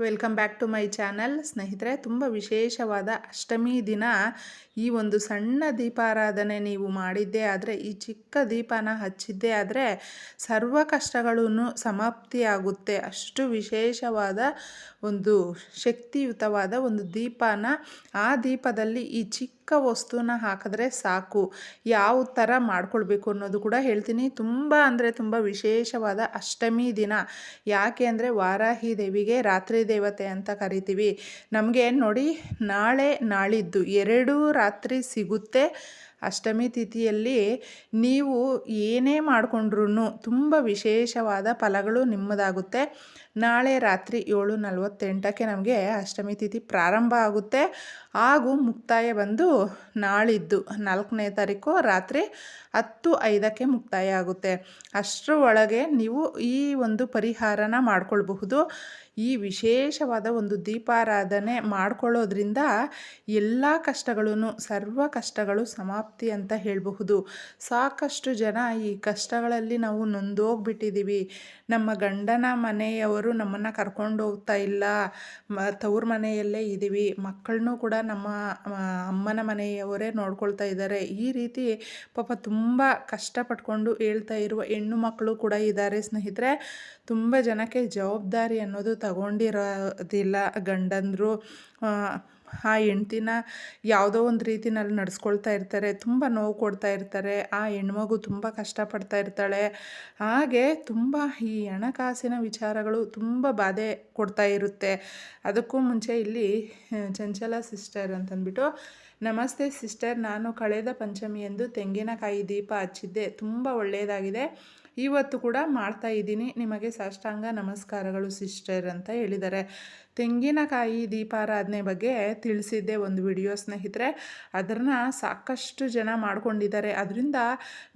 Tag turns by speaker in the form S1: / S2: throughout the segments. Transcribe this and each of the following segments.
S1: Welcome back to my channel. ಸ್ನೇಹಿತರೆ, ತುಂಬ ವಿಶೇಷವಾದ ಅಷ್ಟಮಿ ದಿನ. ಈ ಒಂದು ಸಣ್ಣ ದೀಪಾರಾಧನೆ ನೀವು ಮಾಡಿದ್ದೇ ಆದರೆ, ಈ ಚಿಕ್ಕ ದೀಪನ ಹಚ್ಚಿದ್ದೇ ಆದರೆ, ಸರ್ವ ಕಷ್ಟಗಳೂ ಸಮಾಪ್ತಿಯಾಗುತ್ತೆ. ಅಷ್ಟು ವಿಶೇಷವಾದ ಒಂದು ಶಕ್ತಿಯುತವಾದ ಒಂದು ದೀಪನ, ಆ ದೀಪದಲ್ಲಿ ಈ ಚಿಕ್ಕ ವಸ್ತುನ ಹಾಕಿದ್ರೆ ಸಾಕು. ಯಾವ ಥರ ಮಾಡ್ಕೊಳ್ಬೇಕು ಅನ್ನೋದು ಕೂಡ ಹೇಳ್ತೀನಿ. ತುಂಬ ಅಂದರೆ ತುಂಬ ವಿಶೇಷವಾದ ಅಷ್ಟಮಿ ದಿನ. ಯಾಕೆ ಅಂದರೆ, ವಾರಾಹಿ ದೇವಿಗೆ ರಾತ್ರಿ ದೇವತೆ ಅಂತ ಕರಿತೀವಿ. ನಮಗೆ ನೋಡಿ ನಾಳೆ ನಾಳಿದ್ದು ಎರಡೂ ರಾತ್ರಿ ಸಿಗುತ್ತೆ. ಅಷ್ಟಮಿ ತಿಥಿಯಲ್ಲಿ ನೀವು ಏನೇ ಮಾಡಿಕೊಂಡ್ರೂ ತುಂಬ ವಿಶೇಷವಾದ ಫಲಗಳು ನಿಮ್ಮದಾಗುತ್ತೆ. ನಾಳೆ ರಾತ್ರಿ ಏಳು ನಲವತ್ತೆಂಟಕ್ಕೆ ನಮಗೆ ಅಷ್ಟಮಿ ತಿಥಿ ಪ್ರಾರಂಭ ಆಗುತ್ತೆ. ಹಾಗೂ ಮುಕ್ತಾಯ ಬಂದು ನಾಳಿದ್ದು ನಾಲ್ಕನೇ ತಾರೀಕು ರಾತ್ರಿ ಹತ್ತು ಐದಕ್ಕೆ ಮುಕ್ತಾಯ ಆಗುತ್ತೆ. ಅಷ್ಟರ ಒಳಗೆ ನೀವು ಈ ಒಂದು ಪರಿಹಾರನ ಮಾಡ್ಕೊಳ್ಬಹುದು. ಈ ವಿಶೇಷವಾದ ಒಂದು ದೀಪಾರಾಧನೆ ಮಾಡ್ಕೊಳ್ಳೋದ್ರಿಂದ ಎಲ್ಲ ಕಷ್ಟಗಳೂ ಸರ್ವ ಕಷ್ಟಗಳು ಸಮಾಪ್ತಿ ಅಂತ ಹೇಳಬಹುದು. ಸಾಕಷ್ಟು ಜನ ಈ ಕಷ್ಟಗಳಲ್ಲಿ ನಾವು ನೊಂದೋಗ್ಬಿಟ್ಟಿದ್ದೀವಿ ನಮ್ಮ ಗಂಡನ ಮನೆಯವರು ನಮ್ಮನ್ನು ಕರ್ಕೊಂಡು ಹೋಗ್ತಾ ಇಲ್ಲ. ಮ, ತವ್ರ ಮನೆಯಲ್ಲೇ ಇದ್ದೀವಿ ಮಕ್ಕಳನ್ನೂ ಕೂಡ ನಮ್ಮ ಅಮ್ಮನ ಮನೆಯವರೇ ನೋಡ್ಕೊಳ್ತಾ ಇದ್ದಾರೆ. ಈ ರೀತಿ ಪಾಪ ತುಂಬ ಕಷ್ಟಪಟ್ಕೊಂಡು ಹೇಳ್ತಾ ಇರುವ ಹೆಣ್ಣು ಮಕ್ಕಳು ಕೂಡ ಇದ್ದಾರೆ ಸ್ನೇಹಿತರೆ. ತುಂಬ ಜನಕ್ಕೆ ಜವಾಬ್ದಾರಿ ಅನ್ನೋದು ತಗೊಂಡಿರೋದಿಲ್ಲ ಗಂಡಂದರು. ಆ ಹೆಂಡ್ತಿನ ಯಾವುದೋ ಒಂದು ರೀತಿನಲ್ಲಿ ನಡೆಸ್ಕೊಳ್ತಾ ಇರ್ತಾರೆ, ತುಂಬ ನೋವು ಕೊಡ್ತಾ ಇರ್ತಾರೆ, ಆ ಹೆಣ್ಮಗು ತುಂಬ ಕಷ್ಟಪಡ್ತಾ ಇರ್ತಾಳೆ. ಹಾಗೆ ತುಂಬ ಈ ಹಣಕಾಸಿನ ವಿಚಾರಗಳು ತುಂಬ ಬಾಧೆ ಕೊಡ್ತಾ ಇರುತ್ತೆ. ಅದಕ್ಕೂ ಮುಂಚೆ ಇಲ್ಲಿ ಚಂಚಲ ಸಿಸ್ಟರ್ ಅಂತಂದ್ಬಿಟ್ಟು, ನಮಸ್ತೆ ಸಿಸ್ಟರ್, ನಾನು ಕಳೆದ ಪಂಚಮಿಯಂದು ತೆಂಗಿನಕಾಯಿ ದೀಪ ಹಚ್ಚಿದ್ದೆ. ತುಂಬ ಒಳ್ಳೆಯದಾಗಿದೆ ಇವತ್ತು ಕೂಡ ಮಾಡ್ತಾ ಇದ್ದೀನಿ. ನಿಮಗೆ ಸಾಷ್ಟಾಂಗ ನಮಸ್ಕಾರಗಳು ಸಿಸ್ಟರ್ ಅಂತ ಹೇಳಿದ್ದಾರೆ. ತೆಂಗಿನಕಾಯಿ ದೀಪಾರಾಧನೆ ಬಗ್ಗೆ ತಿಳಿಸಿದ್ದೆ ಒಂದು ವಿಡಿಯೋ ಸ್ನೇಹಿತರೆ. ಅದನ್ನು ಸಾಕಷ್ಟು ಜನ ಮಾಡ್ಕೊಂಡಿದ್ದಾರೆ. ಅದರಿಂದ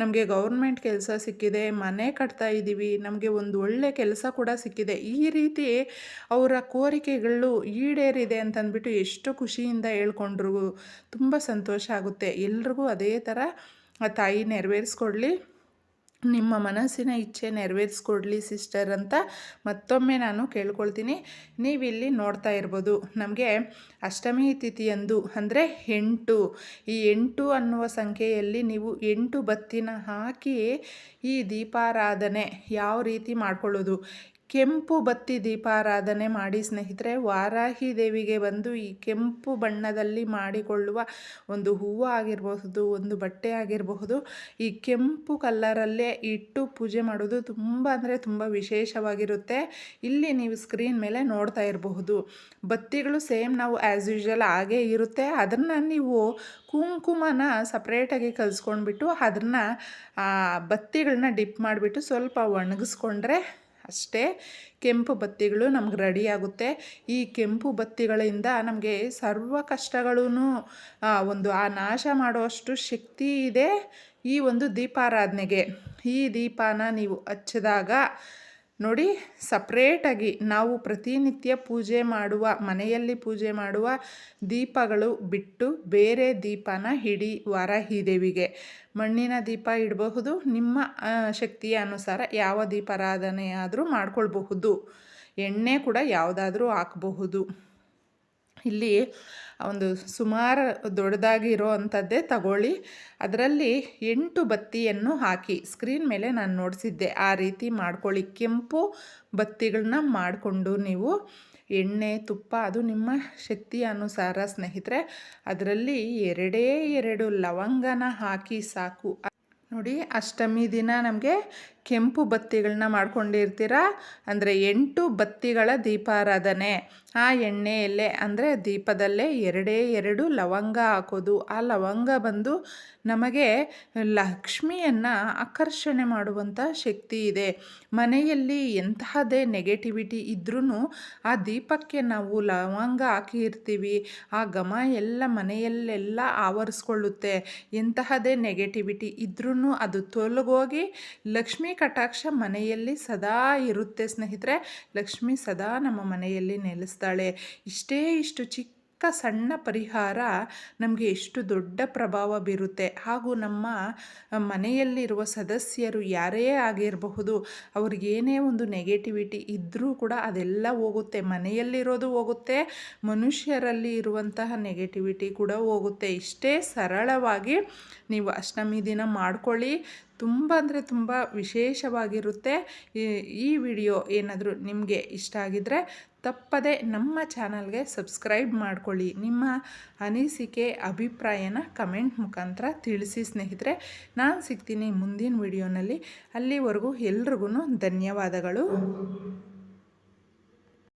S1: ನಮಗೆ ಗೌರ್ಮೆಂಟ್ ಕೆಲಸ ಸಿಕ್ಕಿದೆ. ಮನೆ ಕಟ್ತಾ ಇದ್ದೀವಿ. ನಮಗೆ ಒಂದು ಒಳ್ಳೆ ಕೆಲಸ ಕೂಡ ಸಿಕ್ಕಿದೆ. ಈ ರೀತಿ ಅವರ ಕೋರಿಕೆಗಳು ಈಡೇರಿದೆ ಅಂತಂದ್ಬಿಟ್ಟು ಎಷ್ಟು ಖುಷಿಯಿಂದ ಹೇಳ್ಕೊಂಡ್ರು. ತುಂಬ ಸಂತೋಷ ಆಗುತ್ತೆ. ಎಲ್ರಿಗೂ ಅದೇ ಥರ ತಾಯಿ ನೆರವೇರಿಸ್ಕೊಡ್ಲಿ. ನಿಮ್ಮ ಮನಸ್ಸಿನ ಇಚ್ಛೆ ನೆರವೇರಿಸ್ಕೊಡ್ಲಿ ಸಿಸ್ಟರ್ ಅಂತ ಮತ್ತೊಮ್ಮೆ ನಾನು ಕೇಳ್ಕೊಳ್ತೀನಿ. ನೀವಿಲ್ಲಿ ನೋಡ್ತಾ ಇರ್ಬೋದು, ನಮಗೆ ಅಷ್ಟಮಿ ತಿಥಿಯಂದು ಅಂದರೆ ಎಂಟು. ಈ ಎಂಟು ಅನ್ನುವ ಸಂಖ್ಯೆಯಲ್ಲಿ ನೀವು ಎಂಟು ಬತ್ತಿನ ಹಾಕಿ ಈ ದೀಪಾರಾಧನೆ ಯಾವ ರೀತಿ ಮಾಡ್ಕೊಳ್ಳೋದು? ಕೆಂಪು ಬತ್ತಿ ದೀಪಾರಾಧನೆ ಮಾಡಿ ಸ್ನೇಹಿತರೆ, ವಾರಾಹಿ ದೇವಿಗೆ ಬಂದು ಈ ಕೆಂಪು ಬಣ್ಣದಲ್ಲಿ ಮಾಡಿಕೊಳ್ಳುವ ಒಂದು ಹೂವು ಆಗಿರಬಹುದು, ಒಂದು ಬಟ್ಟೆ ಆಗಿರಬಹುದು, ಈ ಕೆಂಪು ಕಲ್ಲರಲ್ಲೇ ಇಟ್ಟು ಪೂಜೆ ಮಾಡೋದು ತುಂಬ ಅಂದರೆ ತುಂಬ ವಿಶೇಷವಾಗಿರುತ್ತೆ. ಇಲ್ಲಿ ನೀವು ಸ್ಕ್ರೀನ್ ಮೇಲೆ ನೋಡ್ತಾ ಇರಬಹುದು. ಬತ್ತಿಗಳು ಸೇಮ್ ನಾವು ಆ್ಯಸ್ ಯೂಶಲ್ ಹಾಗೇ ಇರುತ್ತೆ. ಅದನ್ನು ನೀವು ಕುಂಕುಮನ ಸಪ್ರೇಟಾಗಿ ಕಲಿಸ್ಕೊಂಡ್ಬಿಟ್ಟು ಅದನ್ನು ಬತ್ತಿಗಳನ್ನ ಡಿಪ್ ಮಾಡಿಬಿಟ್ಟು ಸ್ವಲ್ಪ ಒಣಗಿಸ್ಕೊಂಡ್ರೆ ಅಷ್ಟೇ ಕೆಂಪು ಬತ್ತಿಗಳು ನಮ್ಗೆ ರೆಡಿಯಾಗುತ್ತೆ ಈ ಕೆಂಪು ಬತ್ತಿಗಳಿಂದ ನಮಗೆ ಸರ್ವ ಕಷ್ಟಗಳೂ ಒಂದು, ಆ, ನಾಶ ಮಾಡುವಷ್ಟು ಶಕ್ತಿ ಇದೆ ಈ ಒಂದು ದೀಪಾರಾಧನೆಗೆ. ಈ ದೀಪಾನ ನೀವು ಹಚ್ಚಿದಾಗ ನೋಡಿ, ಸಪ್ರೇಟಾಗಿ ನಾವು ಪ್ರತಿನಿತ್ಯ ಪೂಜೆ ಮಾಡುವ, ಮನೆಯಲ್ಲಿ ಪೂಜೆ ಮಾಡುವ ದೀಪಗಳು ಬಿಟ್ಟು ಬೇರೆ ದೀಪನ ಹಿಡಿ ವಾರಾಹಿ ದೇವಿಗೆ ಮಣ್ಣಿನ ದೀಪ ಇಡಬಹುದು, ನಿಮ್ಮ ಶಕ್ತಿಯ ಅನುಸಾರ ಯಾವ ದೀಪಾರಾಧನೆಯಾದರೂ ಮಾಡ್ಕೊಳ್ಬಹುದು. ಎಣ್ಣೆ ಕೂಡ ಯಾವುದಾದ್ರೂ ಹಾಕಬಹುದು. ಇಲ್ಲಿ ಒಂದು ಸುಮಾರು ದೊಡ್ಡದಾಗಿರೋ ಅಂಥದ್ದೇ ತಗೊಳ್ಳಿ. ಅದರಲ್ಲಿ ಎಂಟು ಬತ್ತಿಯನ್ನು ಹಾಕಿ ಸ್ಕ್ರೀನ್ ಮೇಲೆ ನಾನು ನೋಡಿಸಿದ್ದೆ. ಆ ರೀತಿ ಮಾಡ್ಕೊಳ್ಳಿ. ಕೆಂಪು ಬತ್ತಿಗಳನ್ನ ಮಾಡಿಕೊಂಡು ನೀವು ಎಣ್ಣೆ, ತುಪ್ಪ, ಅದು ನಿಮ್ಮ ಶಕ್ತಿ ಅನುಸಾರ ಸ್ನೇಹಿತರೆ, ಅದರಲ್ಲಿ ಎರಡೇ ಎರಡು ಲವಂಗನ ಹಾಕಿ ಸಾಕು. ನೋಡಿ, ಅಷ್ಟಮಿ ದಿನ ನಮಗೆ ಕೆಂಪು ಬತ್ತಿಗಳನ್ನ ಮಾಡ್ಕೊಂಡಿರ್ತೀರ ಅಂದರೆ ಎಂಟು ಬತ್ತಿಗಳ ದೀಪಾರಾಧನೆ. ಆ ಎಣ್ಣೆಯಲ್ಲೇ, ಅಂದರೆ ದೀಪದಲ್ಲೇ ಎರಡೇ ಎರಡು ಲವಂಗ ಹಾಕೋದು. ಆ ಲವಂಗ ಬಂದು ನಮಗೆ ಲಕ್ಷ್ಮಿಯನ್ನು ಆಕರ್ಷಣೆ ಮಾಡುವಂಥ ಶಕ್ತಿ ಇದೆ. ಮನೆಯಲ್ಲಿ ಎಂತಹದೇ ನೆಗೆಟಿವಿಟಿ ಇದ್ರೂ ಆ ದೀಪಕ್ಕೆ ನಾವು ಲವಂಗ ಹಾಕಿರ್ತೀವಿ. ಆ ಘಮ ಎಲ್ಲ ಮನೆಯಲ್ಲೆಲ್ಲ ಆವರಿಸ್ಕೊಳ್ಳುತ್ತೆ. ಎಂತಹದೇ ನೆಗೆಟಿವಿಟಿ ಇದ್ರೂ ಅದು ತೊಲಗೋಗಿ ಲಕ್ಷ್ಮಿ ಕಟಾಕ್ಷ ಮನೆಯಲ್ಲಿ ಸದಾ ಇರುತ್ತೆ ಸ್ನೇಹಿತರೆ. ಲಕ್ಷ್ಮಿ ಸದಾ ನಮ್ಮ ಮನೆಯಲ್ಲಿ ನೆಲೆಸ್ತಾಳೆ. ಇಷ್ಟೇ ಇಷ್ಟು ಚಿಕ್ಕ ಸಣ್ಣ ಪರಿಹಾರ ನಮಗೆ ಎಷ್ಟು ದೊಡ್ಡ ಪ್ರಭಾವ ಬೀರುತ್ತೆ. ಹಾಗೂ ನಮ್ಮ ಮನೆಯಲ್ಲಿರುವ ಸದಸ್ಯರು ಯಾರೇ ಆಗಿರಬಹುದು ಅವ್ರಿಗೇನೇ ಒಂದು ನೆಗೆಟಿವಿಟಿ ಇದ್ದರೂ ಕೂಡ ಅದೆಲ್ಲ ಹೋಗುತ್ತೆ. ಮನೆಯಲ್ಲಿರೋದು ಹೋಗುತ್ತೆ, ಮನುಷ್ಯರಲ್ಲಿ ಇರುವಂತಹ ನೆಗೆಟಿವಿಟಿ ಕೂಡ ಹೋಗುತ್ತೆ. ಇಷ್ಟೇ ಸರಳವಾಗಿ ನೀವು ಅಷ್ಟಮಿ ದಿನ ಮಾಡ್ಕೊಳ್ಳಿ. ತುಂಬ ಅಂದರೆ ತುಂಬ ವಿಶೇಷವಾಗಿರುತ್ತೆ. ಈ ವಿಡಿಯೋ ಏನಾದರೂ ನಿಮಗೆ ಇಷ್ಟ ಆಗಿದ್ದರೆ ತಪ್ಪದೆ ನಮ್ಮ ಚಾನಲ್ಗೆ ಸಬ್ಸ್ಕ್ರೈಬ್ ಮಾಡ್ಕೊಳ್ಳಿ. ನಿಮ್ಮ ಅನಿಸಿಕೆ, ಅಭಿಪ್ರಾಯನ ಕಮೆಂಟ್ ಮುಖಾಂತರ ತಿಳಿಸಿ ಸ್ನೇಹಿತರೆ. ನಾನು ಸಿಗ್ತೀನಿ ಮುಂದಿನ ವಿಡಿಯೋನಲ್ಲಿ. ಅಲ್ಲಿವರೆಗೂ ಎಲ್ರಿಗೂ ಧನ್ಯವಾದಗಳು.